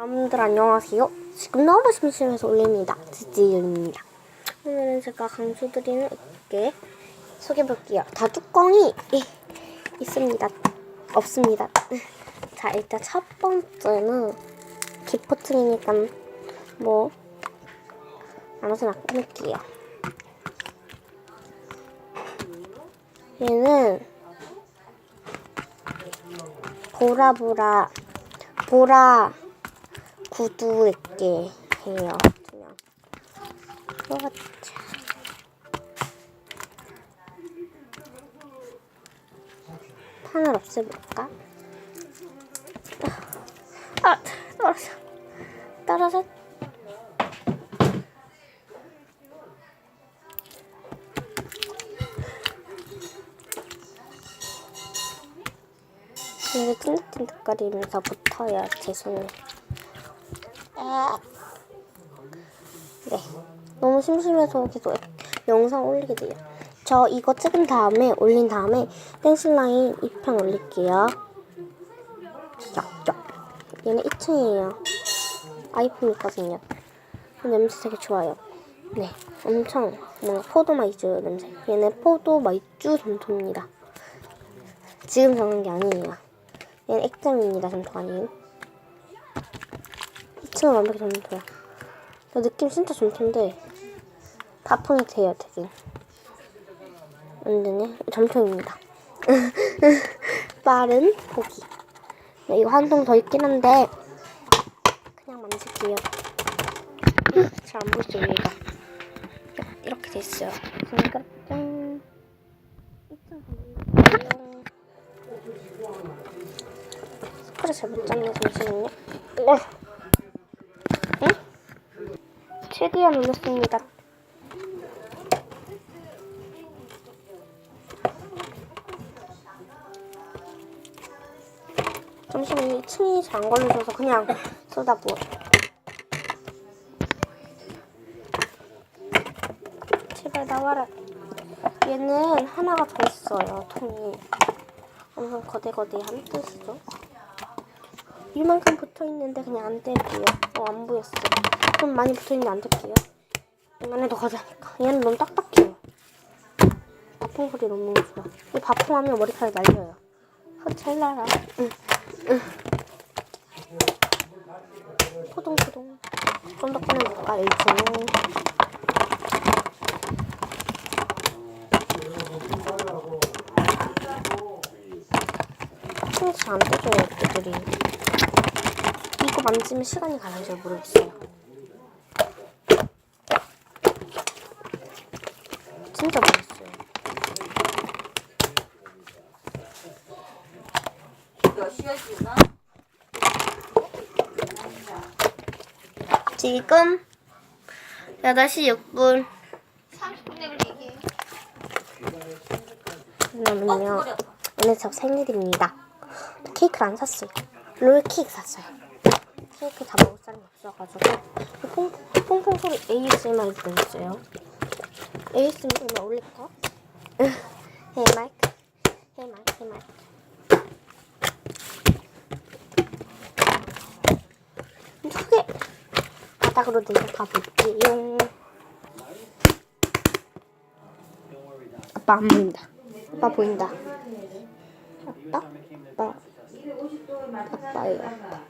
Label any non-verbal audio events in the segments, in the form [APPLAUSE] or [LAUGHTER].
여러분들 안녕하세요. 지금 너무 심심해서 올립니다. 지지입니다. 오늘은 제가 강조드리는 게 소개해볼게요. 다 뚜껑이 이- 있습니다. 없습니다. 자 일단 첫 번째는 기포트리니까 뭐 아무튼 안 끊을게요. 얘는 보라보라 보라 구두 있게 해요. 그냥 그렇죠. 판을 없애볼까? 아, 떨어져. 떨어져. 이게 찐득찐득거리면서 붙어요, 제 손에. 아. 네. 너무 심심해서 계속 영상 올리게 돼요. 저 이거 찍은 다음에, 올린 다음에, 댄슬라인 2편 올릴게요. 쫙쫙. 얘는 2층이에요. 아이폰 있거든요. 냄새 되게 좋아요. 네. 엄청 뭔가 포도 마이쮸 냄새. 얘는 포도 마이쮸 점토입니다. 지금 정한 게 아니에요. 얘는 액정입니다. 점토 아니 2층은 완벽히 점토야. 나 느낌 진짜 점토인데 바풍이 돼요, 되게. 완전히 점토입니다. [LAUGHS] 빠른 포기. 네, 이거 한 통 더 있긴 한데 그냥 만질게요. 잘 안 보이죠, 여기가. 이렇게 돼 있어요. 그러니까 짠. 2층 가볼게요. 스프레 잘못 잡네, 잠시만요. 최대한 올렸습니다. 잠시만요. 이 층이 잘 안 걸려져서 그냥 쏟아부어. 제발 나와라. 얘는 하나가 더 있어요, 통이. 엄청 거대거대한 뜻이죠. 이만큼 붙어 있는데 그냥 안 뗄게요. 어, 안 보였어. 좀 많이 붙어 있는데 안 뗄게요. 이만해도 거대하니까. 얘는 너무 딱딱해요. 바풍 소리 너무 좋아. 이 바풍하면 머리카락이 날려요. 헛잘 날아. 응, 응. 포동포동. 좀 더 꺼내볼까, 1층. 층에서 잘 안 떼줘요, 애들이. 이거 만지면 시간이 가요, 잘 모르겠어요. 진짜 모르겠어요. 지금 8시 6분. 30분에 얘기해. 그러면요. 오늘 저 생일입니다. 케이크를 안 샀어요. 롤 케이크 샀어요. 케이크 다 먹을 사람이 없어가지고 퐁, 퐁퐁 소리 ASMR 들려줘요. ASMR 올릴까? 헤이 마이크 헤이 마이크 헤이 마이크 크게 바닥으로 내려 가볼게요. 아빠 안 보인다. 아빠 보인다. 아빠예요, 아빠.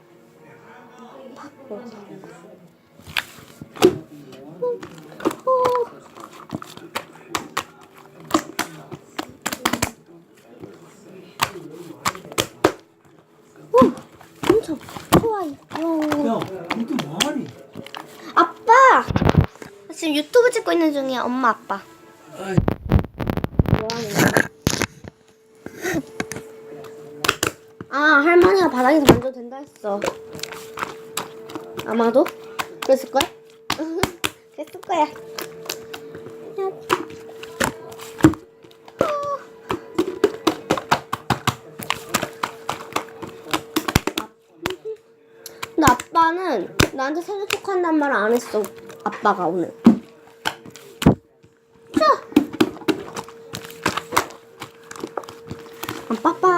아빠. 오! 엄청 좋아요. 야, 이게 뭐하니? 아빠! 나 지금 유튜브 찍고 있는 중이야, 엄마, 아빠. 뭐하는 거야? 아, 할머니가 바닥에서 만져도 된다 했어. 아마도? 그랬을걸? [LAUGHS] 그랬을 거야. 근데 아빠는 나한테 생일 축하한단 말 안 했어. 아빠가 오늘. 자! 아, 빠빠